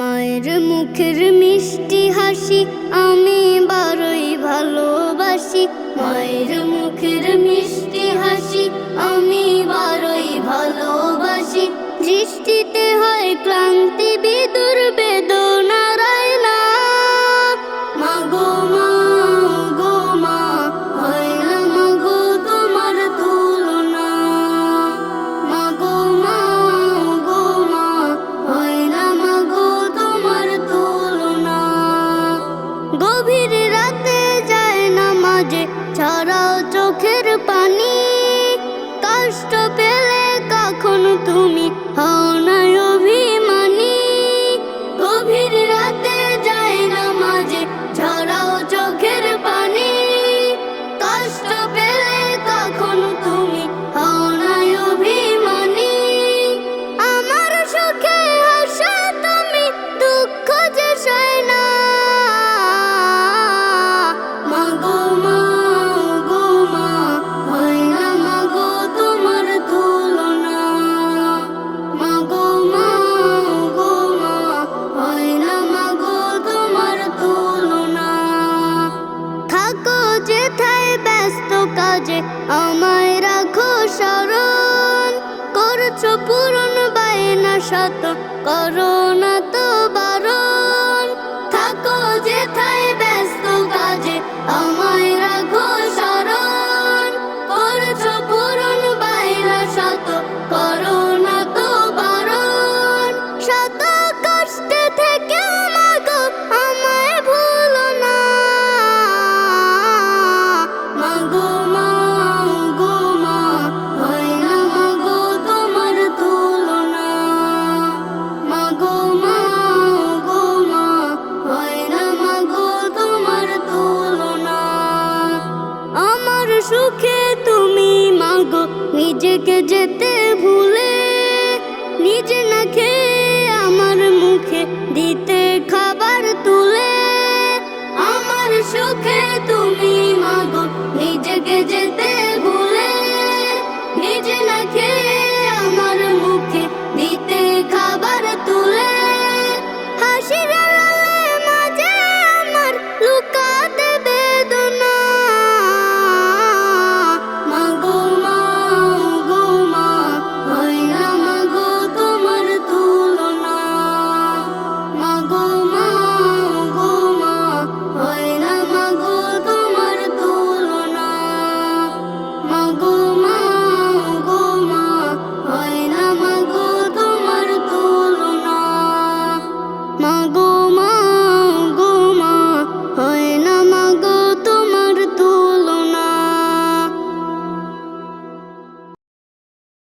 মায়ের মুখের মিষ্টি হাসি, আমি বারোই ভালোবাসি। মায়ের মুখের মিষ্টি হাসি, আমি বারোই ভালোবাসি। দৃষ্টিতে হয় প্রাণ যে ছাড়াও চোখের পানি। কষ্ট পেলে কখনো তুমি হও না স্মরণ করছ পুরনো বায়না শত করণ। নিজেকে যেতে ভুল